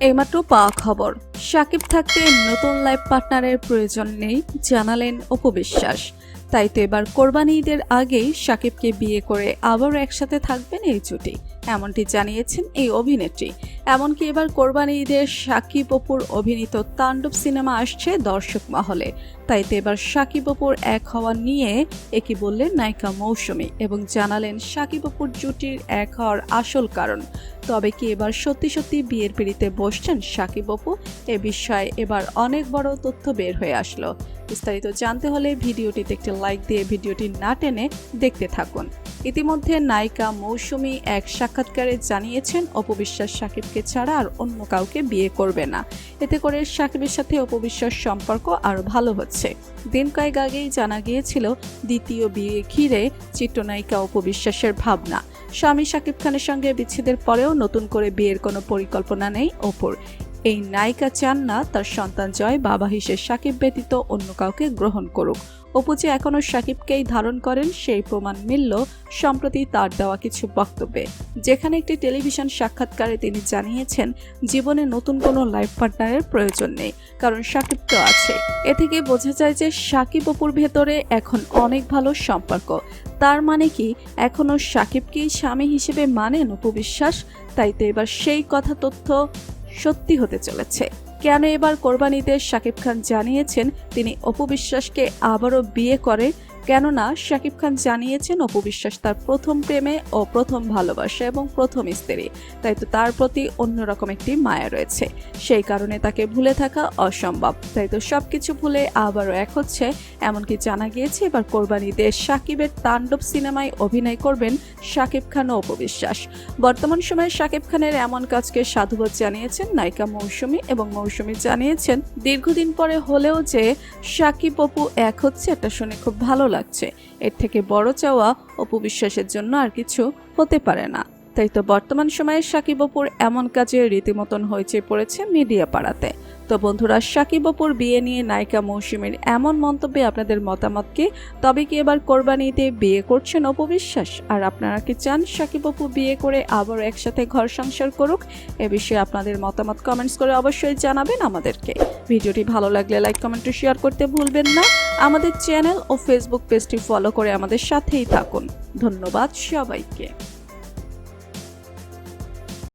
এইমাত্র পাওয়া খবর। সাকিব থাকতে নতুন লাইফ পার্টনারের প্রয়োজন নেই, জানালেন উপবিশ্বাস তাই তো এবার কোরবানি ঈদের আগেই সাকিবকে বিয়ে করে আবার একসাথে থাকবেন এই জুটি, এমনটি জানিয়েছেন এই অভিনেত্রী। এমনকি এবার কোরবানি ঈদের সাকিব অপুর অভিনীত তাণ্ডব সিনেমা আসছে দর্শক মহলে। তাই তো এবার সাকিব অপুর এক হওয়া নিয়ে একই বললেন নায়িকা মৌসুমী এবং জানালেন সাকিব অপুর জুটির এক হওয়ার আসল কারণ। তবে কি এবার সত্যি সত্যি বিয়ের পিড়িতে বসছেন সাকিব অপু? এ বিষয়ে এবার অনেক বড় তথ্য বের হয়ে আসলো। বিস্তারিত জানতে হলে ভিডিওটিতে একটি লাইক দিয়ে ভিডিওটি না টেনে দেখতে থাকুন। ইতিমধ্যে নায়িকা মৌসুমী এক সাক্ষাৎকারে জানিয়েছেন, অপবিশ্বাস সাকিবকে ছাড়া আর অন্য কাউকে বিয়ে করবে না। এতে করে সাকিবের সাথে অপবিশ্বাস সম্পর্ক আরও ভালো হচ্ছে। দিন কয়েক আগেই জানা গিয়েছিল, দ্বিতীয় বিয়ে ঘিরে চিত্রনায়িকা অপবিশ্বাসের ভাবনা। স্বামী সাকিব খানের সঙ্গে বিচ্ছেদের পরেও নতুন করে বিয়ের কোনো পরিকল্পনা নেই অপুর। এই নায়িকা চান না তার সন্তান জয় বাবা হিসেবে সাকিব ব্যতীত অন্য কাউকে গ্রহণ করুক। অপু যে এখনও সাকিবকেই ধারণ করেন, সেই প্রমাণ মিলল সম্প্রতি তার দেওয়া কিছু বক্তব্যে। যেখানে একটি টেলিভিশন সাক্ষাৎকারে তিনি জানিয়েছেন, জীবনে নতুন কোনো লাইফ পার্টনারের প্রয়োজন নেই, কারণ সাকিব তো আছে। এ থেকে বোঝা যায় যে সাকিব অপুর ভেতরে এখন অনেক ভালো সম্পর্ক। তার মানে কি এখনও সাকিবকেই স্বামী হিসেবে মানেন উপবিশ্বাস তাই তো এবার সেই কথা তথ্য সত্যি হতে চলেছে। কেন এবার কোরবানিতে শাকিব খান জানিয়েছেন তিনি অপবিশ্বাসকে আবারও বিয়ে করে কেননা শাকিব খান জানিয়েছেন অপবিশ্বাস তার প্রথম প্রেমে ও প্রথম ভালোবাসা এবং প্রথম স্ত্রী। তাই তো তার প্রতি অন্যরকম একটি মায়া রয়েছে। সেই কারণে তাকে ভুলে থাকা অসম্ভব। তাই তো সবকিছু ভুলে আবারও এক হচ্ছে, এমনকি জানা গিয়েছে এবার কোরবানিতে শাকিবের তাণ্ডব সিনেমায় অভিনয় করবেন শাকিব খান ও অপবিশ্বাস বর্তমান সময়ে শাকিব খানের এমন কাজকে সাধুবাদ জানিয়েছেন নায়িকা মৌসুমী এবং মৌসুমী জানিয়েছেন, দীর্ঘদিন পরে হলেও যে সাকিব অপু এক হচ্ছে, এটা শুনে খুব ভালো লাগছে। এর থেকে বড় চাওয়া অপবিশ্বাসের জন্য আর কিছু হতে পারে না। তাই তো বর্তমান সময়ে সাকিব অপুর এমন কাজে রীতিমতন হয়েছে পড়েছে মিডিয়া পাড়াতে তো বন্ধুরা, সাকিব অপুর বিয়ে নিয়ে নায়িকা মৌসুমীর এমন মন্তব্যে আপনাদের মতামত কি? তবে কি এবার কোরবানিতে বিয়ে করছেন অপবিশ্বাস আর আপনারা কি চান সাকিব অপু বিয়ে করে আবার একসাথে ঘর সংসার করুক? এ বিষয়ে আপনাদের মতামত কমেন্টস করে অবশ্যই জানাবেন আমাদেরকে। ভিডিওটি ভালো লাগলে লাইক কমেন্ট শেয়ার করতে ভুলবেন না। আমাদের চ্যানেল ও ফেসবুক পেজটি ফলো করে আমাদের সাথেই থাকুন। ধন্যবাদ সবাইকে।